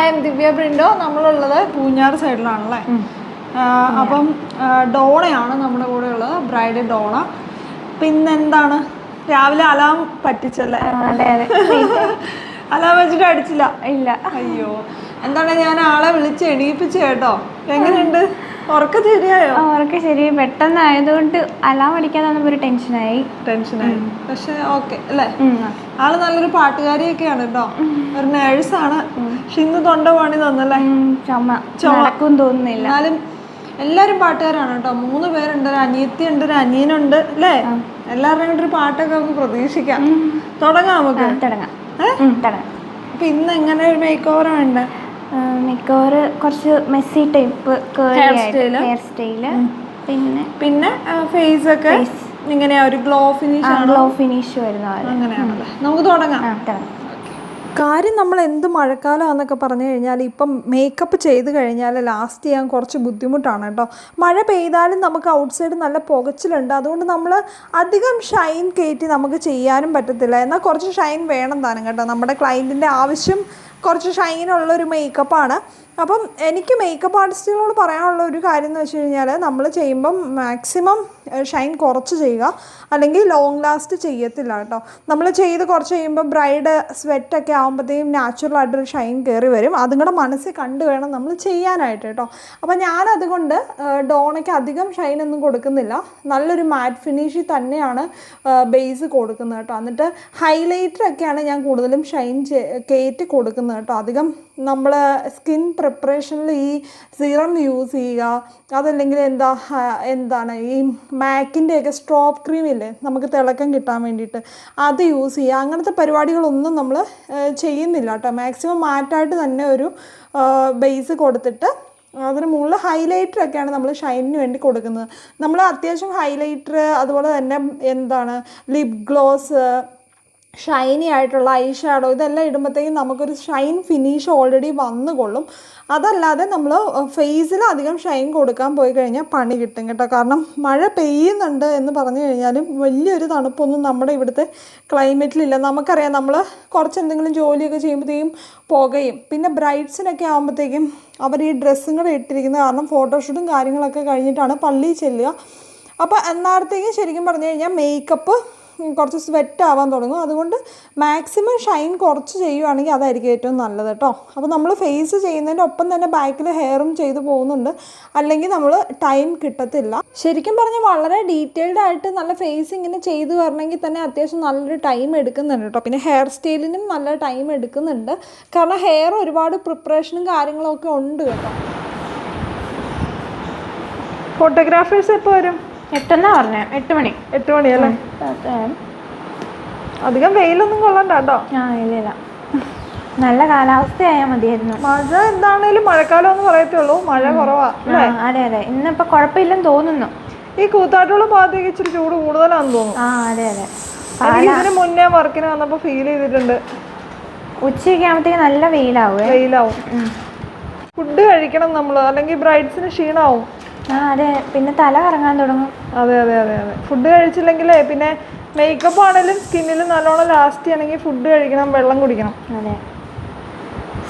I M ദിവ്യ പ്രിൻഡോ നമ്മളുള്ളത് പൂഞ്ഞാർ സൈഡിലാണല്ലേ? അപ്പം ഡോണയാണ് നമ്മുടെ കൂടെ ഉള്ളത് ബ്രൈഡ് ഡോണ. പിന്നെന്താണ്? രാവിലെ അലാം പറ്റിച്ചല്ലേ? അലാം വെച്ചിട്ട് അടിച്ചില്ല? ഇല്ല. അയ്യോ. എന്താണ് ഞാൻ ആളെ വിളിച്ച് എണീപ്പിച്ചു കേട്ടോ? എങ്ങനെയുണ്ട്? ഉറക്കം ശരിയായോ? അവർക്ക് ശരി. പെട്ടെന്ന് ആയതുകൊണ്ട് അലാം അടിക്കാതെ ഒരു ടെൻഷനായി. ടെൻഷനായി. പക്ഷെ ഓക്കെ അല്ലേ. ആൾ നല്ലൊരു പാട്ടുകാരിയൊക്കെയാണ് കേട്ടോ ഒരു നേഴ്സാണ്. പക്ഷെ ഇന്ന് തൊണ്ട പണി തന്നല്ലേ ചുമ. ചുമക്കും തോന്നുന്നില്ല. എന്നാലും എല്ലാരും പാട്ടുകാരാണ് കേട്ടോ മൂന്ന് പേരുണ്ട് ഒരു അനിയത്തി ഉണ്ട് ഒരു അനിയനുണ്ട് അല്ലേ? എല്ലാവരുടെയും കൂടെ ഒരു പാട്ടൊക്കെ നമുക്ക് പ്രതീക്ഷിക്കാം. തുടങ്ങാം നമുക്ക്. തുടങ്ങാം. അപ്പൊ ഇന്ന് എങ്ങനെ ഒരു മേക്ക് ഓവർ വേണ്ടേ മിക്കവാറ് കുറച്ച് മെസ്സി ടൈപ്പ്. ഹെയർ സ്റ്റൈൽ പിന്നെ പിന്നെ ഫേസ് ഒക്കെ ഇങ്ങനെ ഒരു ഗ്ലോ ഫിനിഷ് ആണ്? ഗ്ലോ ഫിനിഷ് വരുന്ന അങ്ങനെയാണല്ലേ. നമുക്ക് തുടങ്ങാം. തുടങ്ങാം. കാര്യം നമ്മൾ എന്ത് മഴക്കാലമാണെന്നൊക്കെ പറഞ്ഞു കഴിഞ്ഞാൽ ഇപ്പം മേക്കപ്പ് ചെയ്ത് കഴിഞ്ഞാൽ ലാസ്റ്റ് ചെയ്യാൻ കുറച്ച് ബുദ്ധിമുട്ടാണ് കേട്ടോ. മഴ പെയ്താലും നമുക്ക് ഔട്ട് സൈഡ് നല്ല പുകച്ചിലുണ്ട്. അതുകൊണ്ട് നമ്മൾ അധികം ഷൈൻ കയറ്റി നമുക്ക് ചെയ്യാനും പറ്റത്തില്ല. എന്നാൽ കുറച്ച് ഷൈൻ വേണം താനും കേട്ടോ. നമ്മുടെ ക്ലയന്റിന്റെ ആവശ്യം കുറച്ച് ഷൈനുള്ളൊരു മേക്കപ്പാണ് അപ്പം എനിക്ക് മേക്കപ്പ് ആർട്ടിസ്റ്റുകളോട് പറയാനുള്ള ഒരു കാര്യം എന്ന് വെച്ച് കഴിഞ്ഞാൽ നമ്മൾ ചെയ്യുമ്പം മാക്സിമം ഷൈൻ കുറച്ച് ചെയ്യുക. അല്ലെങ്കിൽ ലോങ് ലാസ്റ്റ് ചെയ്യത്തില്ല കേട്ടോ. നമ്മൾ ചെയ്ത് കുറച്ച് കഴിയുമ്പോൾ ബ്രൈഡ് സ്വെറ്റൊക്കെ ആകുമ്പോഴത്തേക്കും നാച്ചുറലായിട്ടൊരു ഷൈൻ കയറി വരും. അതും കൂടെ മനസ്സിൽ കണ്ടു വേണം നമ്മൾ ചെയ്യാനായിട്ട് കേട്ടോ. അപ്പോൾ ഞാനതുകൊണ്ട് ഡോണയ്ക്ക് അധികം ഷൈൻ ഒന്നും കൊടുക്കുന്നില്ല. നല്ലൊരു മാറ്റ് ഫിനിഷിൽ തന്നെയാണ് ബേസ് കൊടുക്കുന്നത് കേട്ടോ. എന്നിട്ട് ഹൈലൈറ്റർ ഒക്കെയാണ് ഞാൻ കൂടുതലും ഷൈൻ കയറ്റി കൊടുക്കുന്നത് കേട്ടോ. അധികം നമ്മൾ സ്കിൻ പ്രിപ്പറേഷനിൽ ഈ സീറം യൂസ് ചെയ്യുക. അതല്ലെങ്കിൽ എന്താ എന്താണ് ഈ മാക്കിന്റെയൊക്കെ സ്ട്രോപ്പ് ക്രീം ഇല്ലേ നമുക്ക് തിളക്കം കിട്ടാൻ വേണ്ടിയിട്ട് അത് യൂസ് ചെയ്യുക. അങ്ങനത്തെ പരിപാടികളൊന്നും നമ്മൾ ചെയ്യുന്നില്ല കേട്ടോ. മാക്സിമം മാറ്റായിട്ട് തന്നെ ഒരു ബേസ് കൊടുത്തിട്ട് അതിന് മുകളിൽ ഹൈലൈറ്റർ ഒക്കെയാണ് നമ്മൾ ഷൈനിന് വേണ്ടി കൊടുക്കുന്നത്. നമ്മൾ അത്യാവശ്യം ഹൈലൈറ്റർ അതുപോലെ തന്നെ എന്താണ് ലിപ് ഗ്ലോസ് ഷൈനി ആയിട്ടുള്ള ഐ ഷാഡോ ഇതെല്ലാം ഇടുമ്പോഴത്തേക്കും നമുക്കൊരു ഷൈൻ ഫിനിഷ് ഓൾറെഡി വന്നുകൊള്ളും. അതല്ലാതെ നമ്മൾ ഫേസിൽ അധികം ഷൈൻ കൊടുക്കാൻ പോയി കഴിഞ്ഞാൽ പണി കിട്ടും കേട്ടോ. കാരണം മഴ പെയ്യുന്നുണ്ട് എന്ന് പറഞ്ഞു കഴിഞ്ഞാലും വലിയൊരു തണുപ്പൊന്നും നമ്മുടെ ഇവിടുത്തെ ക്ലൈമറ്റിലില്ല നമുക്കറിയാം നമ്മൾ കുറച്ച് എന്തെങ്കിലും ജോലിയൊക്കെ ചെയ്യുമ്പോഴത്തേക്കും പുകയും. പിന്നെ ബ്രൈഡ്സിനൊക്കെ ആകുമ്പോഴത്തേക്കും അവർ ഈ ഡ്രസ്സും കൂടെ ഇട്ടിരിക്കുന്ന കാരണം ഫോട്ടോഷൂട്ടും കാര്യങ്ങളൊക്കെ കഴിഞ്ഞിട്ടാണ് പള്ളിയിൽ ചെല്ലുക. അപ്പോൾ എന്നാടത്തേക്കും ശരിക്കും പറഞ്ഞു കഴിഞ്ഞാൽ മേക്കപ്പ് കുറച്ച് സ്വെറ്റ് ആവാൻ തുടങ്ങും. അതുകൊണ്ട് മാക്സിമം ഷൈൻ കുറച്ച് ചെയ്യുവാണെങ്കിൽ അതായിരിക്കും ഏറ്റവും നല്ലത് കേട്ടോ അപ്പോൾ നമ്മൾ ഫേസ് ചെയ്യുന്നതിന്റെ ഒപ്പം തന്നെ ബാക്കിൽ ഹെയറും ചെയ്തു പോകുന്നുണ്ട്. അല്ലെങ്കിൽ നമ്മൾ ടൈം കിട്ടത്തില്ല. ശരിക്കും പറഞ്ഞാൽ വളരെ ഡീറ്റെയിൽഡ് ആയിട്ട് നല്ല ഫേസ് ഇങ്ങനെ ചെയ്തു വരണമെങ്കിൽ തന്നെ അത്യാവശ്യം നല്ലൊരു ടൈം എടുക്കുന്നുണ്ട് കേട്ടോ പിന്നെ ഹെയർ സ്റ്റൈലിനും നല്ല ടൈം എടുക്കുന്നുണ്ട്. കാരണം ഹെയർ ഒരുപാട് പ്രിപ്പറേഷനും കാര്യങ്ങളൊക്കെ ഉണ്ട് കേട്ടോ ഫോട്ടോഗ്രാഫേഴ്സ് എപ്പോൾ വരും? എട്ടെന്നാ പറഞ്ഞേ? എട്ട് മണി. എട്ട് മണിയല്ലേ? അധികം വെയിലൊന്നും കൊള്ളണ്ട കേട്ടോ. ആ ഇല്ല നല്ല കാലാവസ്ഥയായാൽ മതിയായിരുന്നു. മഴ എന്താണേലും മഴക്കാലം എന്ന് പറയത്തുള്ളൂ. മഴ കുറവാ അതെ അതെ. ഇന്നിപ്പോ കുഴപ്പമില്ലെന്ന് തോന്നുന്നു. ഈ കൂത്താട്ടുള്ള ഭാഗത്തേക്ക് ഇച്ചിരി ചൂട് കൂടുതലാണെന്ന് തോന്നുന്നു. ആ അതെ അതെ. എനിക്ക് ഇതിന് മുന്നേ വർക്കിന് വന്നപ്പോ ഫീൽ ചെയ്തിട്ടുണ്ട്. ഉച്ചയൊക്കെ ആകുമ്പോഴത്തേക്ക് നല്ല വെയിലാവും. വെയിലാവും. ഫുഡ് കഴിക്കണം നമ്മൾ അല്ലെങ്കിൽ ബ്രൈഡ്സിന് ക്ഷീണാവും. ആ അതെ. പിന്നെ തല കറങ്ങാൻ തുടങ്ങും. അതെ അതെ അതെ അതെ. ഫുഡ് കഴിച്ചില്ലെങ്കിലേ പിന്നെ മേക്കപ്പ് ആണെങ്കിലും സ്കിന്നിൽ നല്ലോണം ലാസ്റ്റ് ചെയ്യണമെങ്കിൽ ഫുഡ് കഴിക്കണം വെള്ളം കുടിക്കണം. അതെ.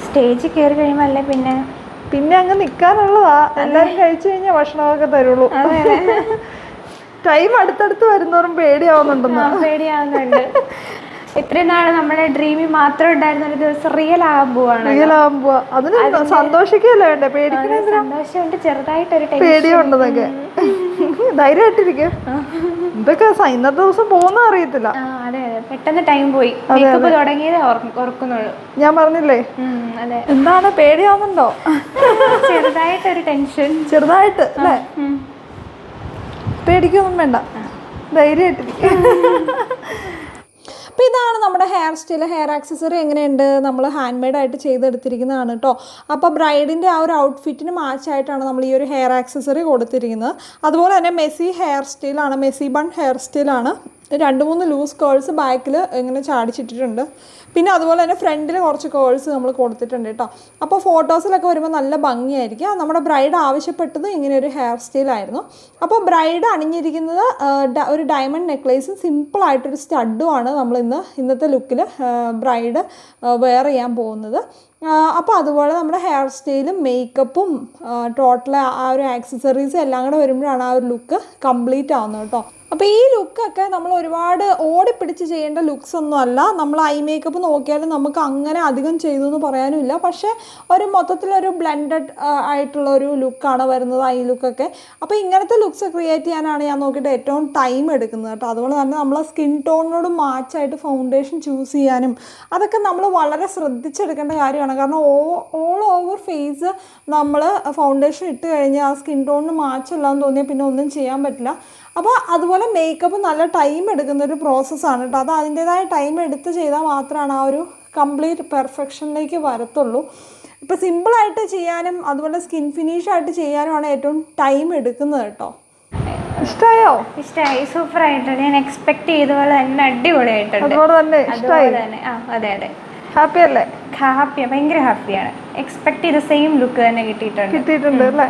സ്റ്റേജിൽ കയറി കഴിയുമ്പോൾ അല്ലേ പിന്നെ? പിന്നെ അങ്ങ് നിൽക്കാനുള്ളതാ എല്ലാവരും കഴിച്ചു കഴിഞ്ഞാൽ ഭക്ഷണമൊക്കെ തരുള്ളൂ. ടൈം അടുത്തടുത്ത് വരുന്നോറും പേടിയാവുന്നുണ്ടെന്ന്. ആ, പേടിയാവുന്നുണ്ട്. ഇത്രയും നാൾ നമ്മുടെ ഡ്രീമിൽ മാത്രം ഉണ്ടായിരുന്ന ഒരു ദിവസം റിയൽ ആകാൻ പോവാണ് റിയലാകുമ്പോ അതിന് സന്തോഷിക്കല്ലേ വേണ്ടേ? പേടിക്കുന്ന സന്തോഷമുണ്ട്. ചെറുതായിട്ടൊരു പേടിയുണ്ടെന്നൊക്കെ. ധൈര്യമായിട്ടിരിക്കും. ഇതൊക്കെ ഇന്നത്തെ ദിവസം പോകുന്ന അറിയത്തില്ല. പെട്ടെന്ന് ടൈം പോയി. തുടങ്ങിയതേ ഓർക്കുന്നുള്ളൂ. ഞാൻ പറഞ്ഞില്ലേ? എന്താണ്? പേടിയാവുന്നുണ്ടോ? ചെറുതായിട്ടൊരു ടെൻഷൻ ചെറുതായിട്ട് അല്ലേ? പേടിക്കൊന്നും വേണ്ട. ധൈര്യമായിട്ടിരിക്കും. അപ്പോൾ ഇതാണ് നമ്മുടെ ഹെയർ സ്റ്റൈൽ ഹെയർ ആക്സസറി എങ്ങനെയുണ്ട്? നമ്മൾ ഹാൻഡ് മെയ്ഡ് ആയിട്ട് ചെയ്തെടുത്തിരിക്കുന്നതാണ് കേട്ടോ അപ്പോൾ ബ്രൈഡിന്റെ ആ ഒരു ഔട്ട്ഫിറ്റിന് മാച്ചായിട്ടാണ് നമ്മൾ ഈ ഒരു ഹെയർ ആക്സസറി കൊടുത്തിരിക്കുന്നത്. അതുപോലെ തന്നെ മെസ്സി ഹെയർ സ്റ്റൈലാണ് മെസ്സി ബൺ ഹെയർ സ്റ്റൈലാണ് രണ്ട് മൂന്ന് ലൂസ് കേൾസ് ബാക്കിൽ ഇങ്ങനെ ചാടിച്ചിട്ടിട്ടുണ്ട്. പിന്നെ അതുപോലെ തന്നെ ഫ്രണ്ടിൽ കുറച്ച് കേൾസ് നമ്മൾ കൊടുത്തിട്ടുണ്ട് കേട്ടോ. അപ്പോൾ ഫോട്ടോസിലൊക്കെ വരുമ്പോൾ നല്ല ഭംഗിയായിരിക്കും. നമ്മുടെ ബ്രൈഡ് ആവശ്യപ്പെട്ടത് ഇങ്ങനെ ഒരു ഹെയർ സ്റ്റൈലായിരുന്നു അപ്പോൾ ബ്രൈഡ് അണിഞ്ഞിരിക്കുന്നത് ഒരു ഡയമണ്ട് നെക്ലേസും സിമ്പിളായിട്ടൊരു സ്റ്റഡുമാണ് നമ്മൾ ഇന്ന് ഇന്നത്തെ ലുക്കിൽ ബ്രൈഡ് വെയർ ചെയ്യാൻ പോകുന്നത്. അപ്പോൾ അതുപോലെ നമ്മുടെ ഹെയർ സ്റ്റൈലും മേക്കപ്പും ടോട്ടൽ ആ ഒരു ആക്സസറീസും എല്ലാം കൂടെ വരുമ്പോഴാണ് ആ ഒരു ലുക്ക് കംപ്ലീറ്റ് ആവുന്നത് കേട്ടോ. അപ്പോൾ ഈ ലുക്കൊക്കെ നമ്മൾ ഒരുപാട് ഓടിപ്പിടിച്ച് ചെയ്യേണ്ട ലുക്സ് ഒന്നും അല്ല. നമ്മൾ ഐ മേക്കപ്പ് നോക്കിയാലും നമുക്ക് അങ്ങനെ അധികം ചെയ്തു എന്ന് പറയാനുമില്ല പക്ഷേ ഒരു മൊത്തത്തിലൊരു ബ്ലെൻഡഡ് ആയിട്ടുള്ള ഒരു ലുക്കാണ് വരുന്നത് ഐ ലുക്കൊക്കെ അപ്പോൾ ഇങ്ങനത്തെ ലുക്സ് ക്രിയേറ്റ് ചെയ്യാനാണ് ഞാൻ നോക്കിയിട്ട് ഏറ്റവും ടൈം എടുക്കുന്നത് കേട്ടോ. അതുപോലെ തന്നെ നമ്മൾ സ്കിൻ ടോണിനോട് മാച്ചായിട്ട് ഫൗണ്ടേഷൻ ചൂസ് ചെയ്യാനും അതൊക്കെ നമ്മൾ വളരെ ശ്രദ്ധിച്ചെടുക്കേണ്ട കാര്യമാണ്. കാരണം ഓ ഓൾ ഓവർ ഫേസ് നമ്മൾ ഫൗണ്ടേഷൻ ഇട്ട് കഴിഞ്ഞാൽ ആ സ്കിൻ ടോണിന് മാച്ചല്ലാന്ന് തോന്നിയാൽ പിന്നെ ഒന്നും ചെയ്യാൻ പറ്റില്ല. അപ്പോൾ അതുപോലെ മേക്കപ്പ് നല്ല ടൈം എടുക്കുന്ന ഒരു പ്രോസസ്സാണ് കേട്ടോ അത് അതിന്റേതായ ടൈം എടുത്ത് ചെയ്താൽ മാത്രമാണ് ആ ഒരു കംപ്ലീറ്റ് പെർഫെക്ഷനിലേക്ക് വരത്തുള്ളൂ. ഇപ്പോൾ സിമ്പിളായിട്ട് ചെയ്യാനും അതുപോലെ സ്കിൻ ഫിനിഷായിട്ട് ചെയ്യാനുമാണ് ഏറ്റവും ടൈം എടുക്കുന്നത് കേട്ടോ ഇഷ്ടമായോ ഇഷ്ടമായി സൂപ്പർ ആയിട്ടുണ്ട്. ഞാൻ എക്സ്പെക്ട് ചെയ്ത പോലെ തന്നെ അടിപൊളിയായിട്ടുണ്ട്. അതുപോലെ തന്നെ ഇഷ്ടമായി അതുപോലെ തന്നെ. ആ അതെ അതെ. ഹാപ്പി അല്ലേ? ഹാപ്പിയാണ് ഭയങ്കര ഹാപ്പിയാണ്. എക്സ്പെക്ട് ചെയ്ത സെയിം ലുക്ക് തന്നെ കിട്ടിയിട്ടുണ്ട്. കിട്ടിയിട്ടുണ്ട് അല്ലേ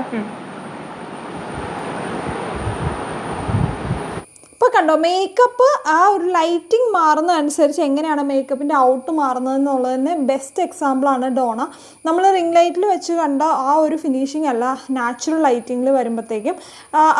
ഇപ്പോൾ കണ്ടോ? മേക്കപ്പ് ആ ഒരു ലൈറ്റിംഗ് മാറുന്ന അനുസരിച്ച് എങ്ങനെയാണ് മേക്കപ്പിന്റെ ഔട്ട് മാറുന്നത് എന്നുള്ളതിന് ബെസ്റ്റ് എക്സാമ്പിളാണ് ഡോണ. നമ്മൾ റിംഗ് ലൈറ്റിൽ വെച്ച് കണ്ട ആ ഒരു ഫിനിഷിംഗ് അല്ല നാച്ചുറൽ ലൈറ്റിങ്ങിൽ വരുമ്പോഴത്തേക്കും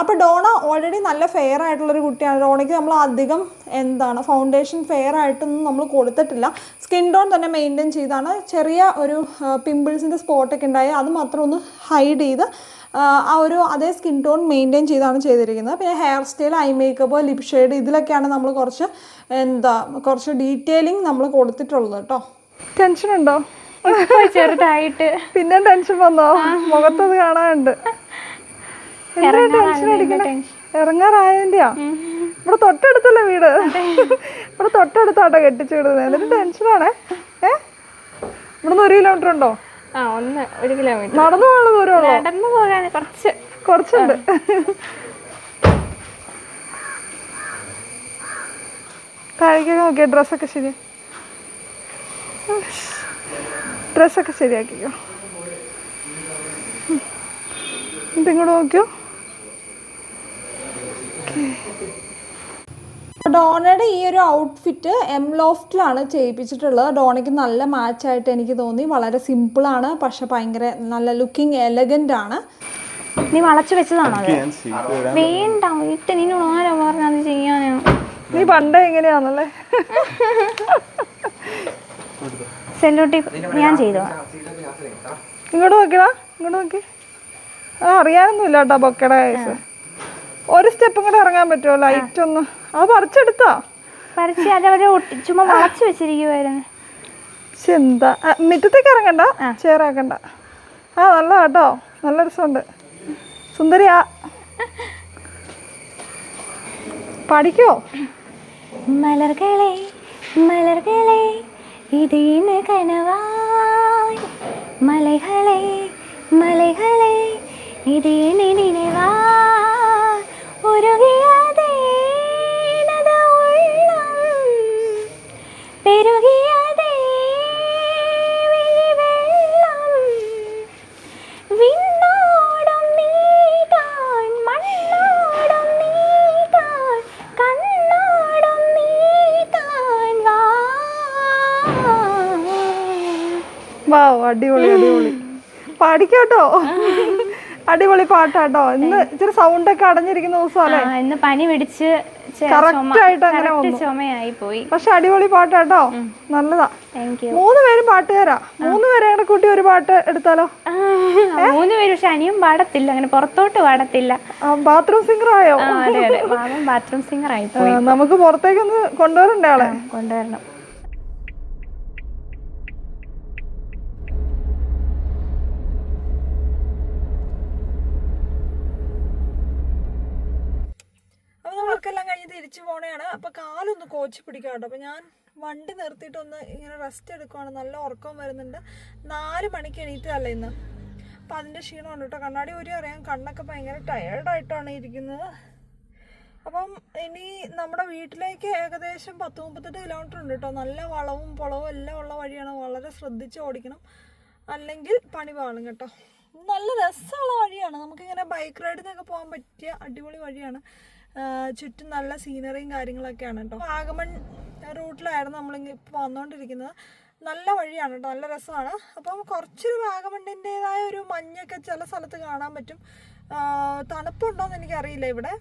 അപ്പോൾ ഡോണ ഓൾറെഡി നല്ല ഫെയർ ആയിട്ടുള്ളൊരു കുട്ടിയാണ്. ഡോണയ്ക്ക് നമ്മൾ അധികം എന്താണ് ഫൗണ്ടേഷൻ ഫെയർ ആയിട്ടൊന്നും നമ്മൾ കൊടുത്തിട്ടില്ല. സ്കിൻ ടോൺ തന്നെ മെയിന്റെയിൻ ചെയ്താണ്. ചെറിയ ഒരു പിമ്പിൾസിന്റെ സ്പോട്ടൊക്കെ ഉണ്ടായി. അത് മാത്രം ഒന്ന് ഹൈഡ് ചെയ്ത് ആ, ഒരു അതേ സ്കിൻ ടോൺ മെയിന്റെയിൻ ചെയ്താണ് ചെയ്തിരിക്കുന്നത്. പിന്നെ hair style eye makeup lip shade ഇതിലൊക്കെയാണ് നമ്മൾ കുറച്ച് എന്താ കുറച്ച് ഡീറ്റെയിലിംഗ് നമ്മൾ കൊടുത്തിട്ടുള്ളത് കേട്ടോ. ടെൻഷൻ ഉണ്ടോ ചെറുതായിട്ട്. പിന്നെ ടെൻഷൻ വന്നോ? മുഖത്തത് കാണാനുണ്ട്. ടെൻഷൻ അടിക്കണേ? ഇവിടെ തൊട്ടടുത്തല്ലേ വീട്? ഇവിടെ തൊട്ടടുത്താട്ടോ കെട്ടിച്ചു വിടുന്നത്. എന്നിട്ട് ടെൻഷനാണേ? ഏ? ഇവിടുന്ന് ഒരു കിലോമീറ്റർ ഉണ്ടോ? ആ ഒന്ന് ഒരു കിലോമീറ്റർ നടന്നു പോകാനുള്ള ദൂരമുള്ളൂ? നടന്നു പോകാൻ കുറച്ച്. കുറച്ചുണ്ട്. താഴേക്ക് നോക്കിയ? ഡ്രസ്സൊക്കെ ശരി ഡ്രസ്സൊക്കെ ശരിയാക്കിക്കോ. ഉം. നോക്കിയോ? നോക്കിയോ ഡോണയുടെ ഈ ഒരു ഔട്ട്ഫിറ്റ് എം ലോഫ്റ്റിലാണ് ചെയ്യിപ്പിച്ചിട്ടുള്ളത്. ഡോണയ്ക്ക് നല്ല മാച്ചായിട്ട് എനിക്ക് തോന്നി. വളരെ സിമ്പിളാണ് പക്ഷെ ഭയങ്കര നല്ല ലുക്കിംഗ് എലഗന്റ് ആണ്. നീ വളച്ചു വെച്ചതാണോ വേണ്ട വീട്ടിൽ നീ ആരോ പറഞ്ഞത് ചെയ്യാനോ? നീ പണ്ട് എങ്ങനെയാണല്ലേ സെല്ലോട്ടി ഞാൻ ചെയ്തോളാം ഇങ്ങോട്ട് നോക്കിയതാ ഇങ്ങോട്ട് നോക്കി. ആ അറിയാനൊന്നുമില്ല കേട്ടോ ബൊക്കയുടെ കേസ് ഒരു സ്റ്റെപ്പും കൂടെ ഇറങ്ങാൻ പറ്റുമോ? ലൈറ്റ് ഒന്ന്. അത് പറിച്ചെടുത്താ. പറിച്ച് വെച്ചിരിക്കുവായിരുന്നു. ചിന്ത മിറ്റത്തേക്ക് ഇറങ്ങണ്ട. ചേറാക്കണ്ട ആ നല്ല കേട്ടോ. നല്ല രസമുണ്ട്. സുന്ദരിയാ പഠിക്കോ? മലർകളെ മലർകളെ ഇതീന്ന് കനവായ്. മലകളെ മലകളെ വാവ് അടിപൊളി അടിപൊളി. പാടിക്കോട്ടോ. അടിപൊളി പാട്ടാട്ടോ. ഇന്ന് ഇച്ചിരി സൗണ്ട് ഒക്കെ അടഞ്ഞിരിക്കുന്ന ദിവസമല്ലേ? ഇന്ന് പനി പിടിച്ച് ആയിട്ട് അങ്ങനെ ചുമയായി പോയി പക്ഷെ അടിപൊളി പാട്ടാട്ടോ. നല്ലതാ. മൂന്ന് പേരും പാട്ടുകാരാ. മൂന്ന് പേരെ കൂടെ കൂട്ടി ഒരു പാട്ട് എടുത്താലോ? മൂന്ന് പേര് പക്ഷെ അനിയും പാടത്തില്ല. അങ്ങനെ പുറത്തോട്ട് പാടത്തില്ല. ബാത്റൂം സിംഗർ ആയോ? അതെ അതെ. ബാത്റൂം സിംഗർ ആയി നമുക്ക് പുറത്തേക്കൊന്ന് കൊണ്ടുവരണ്ടേ ആളെ? കൊണ്ടുവരണം. അപ്പോൾ കാലൊന്ന് കോച്ച് പിടിക്കാട്ടോ അപ്പോൾ ഞാൻ വണ്ടി നിർത്തിയിട്ടൊന്ന് ഇങ്ങനെ റെസ്റ്റ് എടുക്കുവാണ്. നല്ല ഉറക്കം വരുന്നുണ്ട്. നാല് മണിക്ക് എണീറ്റതല്ല ഇന്ന്? അപ്പോൾ അതിന്റെ ക്ഷീണമുണ്ട് കേട്ടോ. കണ്ണാടി ഒരു അറിയാം. കണ്ണൊക്കെ ഭയങ്കര ടയേർഡായിട്ടാണ് ഇരിക്കുന്നത്. അപ്പം ഇനി നമ്മുടെ വീട്ടിലേക്ക് ഏകദേശം പത്ത് മുപ്പത്തെട്ട് കിലോമീറ്റർ ഉണ്ട് കേട്ടോ. നല്ല വളവും പുളവും എല്ലാം ഉള്ള വഴിയാണ്. വളരെ ശ്രദ്ധിച്ച് ഓടിക്കണം. അല്ലെങ്കിൽ പണി പാളും കേട്ടോ. നല്ല രസമുള്ള വഴിയാണ്. നമുക്കിങ്ങനെ ബൈക്ക് റൈഡിനൊക്കെ പോകാൻ പറ്റിയ അടിപൊളി വഴിയാണ്. ചുറ്റും നല്ല സീനറിയും കാര്യങ്ങളൊക്കെയാണ് കേട്ടോ വാഗമൺ റൂട്ടിലായിരുന്നു നമ്മളിങ്ങനെ ഇപ്പോൾ വന്നുകൊണ്ടിരിക്കുന്നത് നല്ല വഴിയാണ് കേട്ടോ നല്ല രസമാണ്. അപ്പം കുറച്ചൊരു വാഗമണ്ണിന്റെതായ ഒരു മഞ്ഞൊക്കെ ചില സ്ഥലത്ത് കാണാൻ പറ്റും. തണുപ്പുണ്ടോ തണുപ്പുണ്ടോയെന്ന് എനിക്കറിയില്ല ഇവിടെ.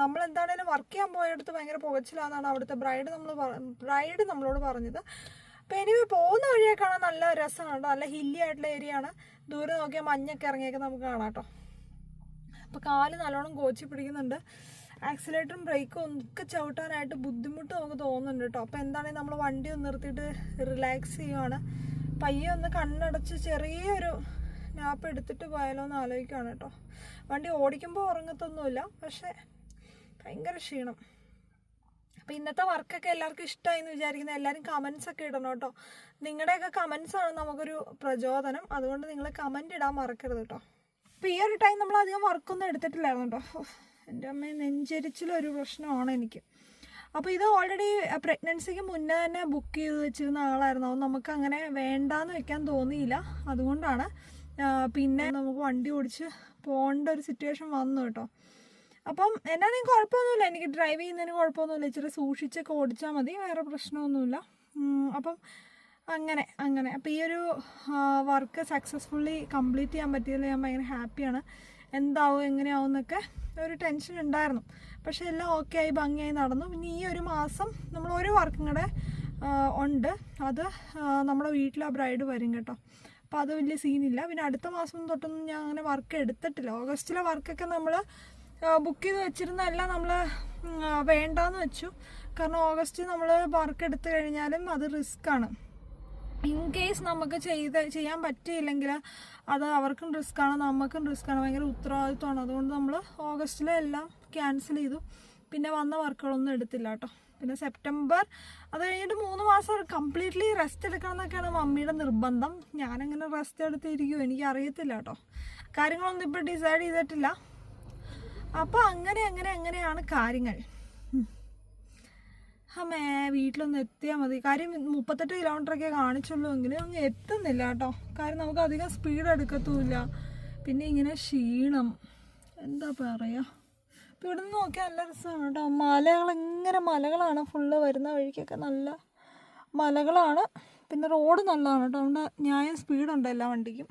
നമ്മൾ എന്താണേലും വർക്ക് ചെയ്യാൻ പോയടുത്ത് ഭയങ്കര പുകച്ചിലാന്നാണ് അവിടുത്തെ ബ്രൈഡ് നമ്മൾ ബ്രൈഡ് നമ്മളോട് പറഞ്ഞത്. അപ്പോൾ എനിവേ പോകുന്ന വഴിയെ കാണാൻ നല്ല രസമാണ് കേട്ടോ നല്ല ഹില്ലി ആയിട്ടുള്ള ഏരിയ ആണ്. ദൂരെ നോക്കിയാൽ മഞ്ഞൊക്കെ ഇറങ്ങിയൊക്കെ നമുക്ക് കാണാം കേട്ടോ അപ്പോൾ കാൽ നല്ലോണം കോച്ചി പിടിക്കുന്നുണ്ട്. ആക്സിലേറ്ററും ബ്രേക്കും ഒക്കെ ചവിട്ടാനായിട്ട് ബുദ്ധിമുട്ട് നമുക്ക് തോന്നുന്നുണ്ട് കേട്ടോ. അപ്പോൾ എന്താണെങ്കിൽ നമ്മൾ വണ്ടി ഒന്ന് നിർത്തിയിട്ട് റിലാക്സ് ചെയ്യുവാണ്. പയ്യെ ഒന്ന് കണ്ണടച്ച് ചെറിയൊരു നാപ്പ് എടുത്തിട്ട് പോയാലോ എന്ന് ആലോചിക്കുകയാണ് കേട്ടോ. വണ്ടി ഓടിക്കുമ്പോൾ ഉറങ്ങത്തൊന്നുമില്ല. പക്ഷേ ഭയങ്കര ക്ഷീണം. അപ്പോൾ ഇന്നത്തെ വർക്കൊക്കെ എല്ലാവർക്കും ഇഷ്ടമായി എന്ന് വിചാരിക്കുന്നത് എല്ലാവരും കമൻസ് ഒക്കെ ഇടണം കേട്ടോ. നിങ്ങളുടെയൊക്കെ കമൻസാണ് നമുക്കൊരു പ്രചോദനം. അതുകൊണ്ട് നിങ്ങൾ കമന്റ് ഇടാൻ മറക്കരുത് കേട്ടോ. അപ്പോൾ ഈ ഒരു ടൈം നമ്മൾ അധികം വർക്കൊന്നും എടുത്തിട്ടില്ലായിരുന്നു കേട്ടോ എന്റെ അമ്മ നെഞ്ചരിച്ചിലൊരു പ്രശ്നമാണ് എനിക്ക്. അപ്പോൾ ഇത് ഓൾറെഡി പ്രഗ്നൻസിക്ക് മുന്നേ തന്നെ ബുക്ക് ചെയ്ത് വെച്ചിരുന്ന ആളായിരുന്നു. അത് നമുക്ക് അങ്ങനെ വേണ്ടാന്ന് വെക്കാൻ തോന്നിയില്ല. അതുകൊണ്ടാണ് പിന്നെ നമുക്ക് വണ്ടി ഓടിച്ച് പോകേണ്ട ഒരു സിറ്റുവേഷൻ വന്നു കേട്ടോ. അപ്പം എന്നാണെങ്കിൽ കുഴപ്പമൊന്നുമില്ല. എനിക്ക് ഡ്രൈവ് ചെയ്യുന്നതിന് കുഴപ്പമൊന്നുമില്ല. ഇച്ചിരി സൂക്ഷിച്ചൊക്കെ ഓടിച്ചാൽ മതി. വേറെ പ്രശ്നമൊന്നുമില്ല. അപ്പം അങ്ങനെ അങ്ങനെ. അപ്പോൾ ഈ ഒരു വർക്ക് സക്സസ്ഫുള്ളി കംപ്ലീറ്റ് ചെയ്യാൻ പറ്റിയതിൽ ഞാൻ ഭയങ്കര ഹാപ്പിയാണ് എന്താവും എങ്ങനെയാവും എന്നൊക്കെ ഒരു ടെൻഷൻ ഉണ്ടായിരുന്നു. പക്ഷേ എല്ലാം ഓക്കെ ആയി ഭംഗിയായി നടന്നു. പിന്നെ ഈ ഒരു മാസം നമ്മൾ ഒരു വർക്കും കൂടെ ഉണ്ട്. അത് നമ്മുടെ വീട്ടിൽ ആ ബ്രൈഡ് വരും കേട്ടോ. അപ്പോൾ അത് വലിയ സീനില്ല പിന്നെ അടുത്ത മാസം തൊട്ടൊന്നും ഞാൻ അങ്ങനെ വർക്ക് എടുത്തിട്ടില്ല. ഓഗസ്റ്റിലെ വർക്കൊക്കെ നമ്മൾ ബുക്ക് ചെയ്ത് വെച്ചിരുന്നല്ല നമ്മൾ വേണ്ടാന്ന് വെച്ചു. കാരണം ഓഗസ്റ്റ് നമ്മൾ വർക്ക് എടുത്തു കഴിഞ്ഞാലും അത് റിസ്ക്കാണ് ഇൻ കേസ് നമുക്ക് ചെയ്ത് ചെയ്യാൻ പറ്റിയില്ലെങ്കിൽ അത് അവർക്കും റിസ്ക്കാണ് നമുക്കും റിസ്ക്കാണ് ഭയങ്കര ഉത്തരവാദിത്വമാണ്. അതുകൊണ്ട് നമ്മൾ ഓഗസ്റ്റിലെ എല്ലാം ക്യാൻസൽ ചെയ്തു. പിന്നെ വന്ന വർക്കുകളൊന്നും എടുത്തില്ല കേട്ടോ. പിന്നെ സെപ്റ്റംബർ അത് കഴിഞ്ഞിട്ട് മൂന്ന് മാസം കംപ്ലീറ്റ്ലി റെസ്റ്റ് എടുക്കണം എന്നൊക്കെയാണ് മമ്മിയുടെ നിർബന്ധം. ഞാനങ്ങനെ റെസ്റ്റ് എടുത്തിരിക്കുമോ എനിക്ക് അറിയത്തില്ല കേട്ടോ. കാര്യങ്ങളൊന്നും ഇപ്പോൾ ഡിസൈഡ് ചെയ്തിട്ടില്ല. അപ്പോൾ അങ്ങനെ അങ്ങനെ അങ്ങനെയാണ് കാര്യങ്ങൾ. അമ്മേ വീട്ടിലൊന്ന് എത്തിയാൽ മതി. കാര്യം മുപ്പത്തെട്ട് കിലോമീറ്ററൊക്കെ കാണിച്ചുള്ളൂ എങ്കിലും അങ്ങ് എത്തുന്നില്ല കേട്ടോ. കാര്യം നമുക്ക് അധികം സ്പീഡ് എടുക്കത്തുമില്ല പിന്നെ ഇങ്ങനെ ക്ഷീണം. എന്താ പറയുക ഇപ്പം ഇവിടെ നിന്ന് നോക്കിയാൽ നല്ല രസമാണ് കേട്ടോ. മലകൾ ഇങ്ങനെ മലകളാണ് ഫുള്ള് വരുന്ന വഴിക്കൊക്കെ നല്ല മലകളാണ്. പിന്നെ റോഡ് നല്ലതാണ് കേട്ടോ. അതുകൊണ്ട് ന്യായം സ്പീഡുണ്ട് എല്ലാ വണ്ടിക്കും.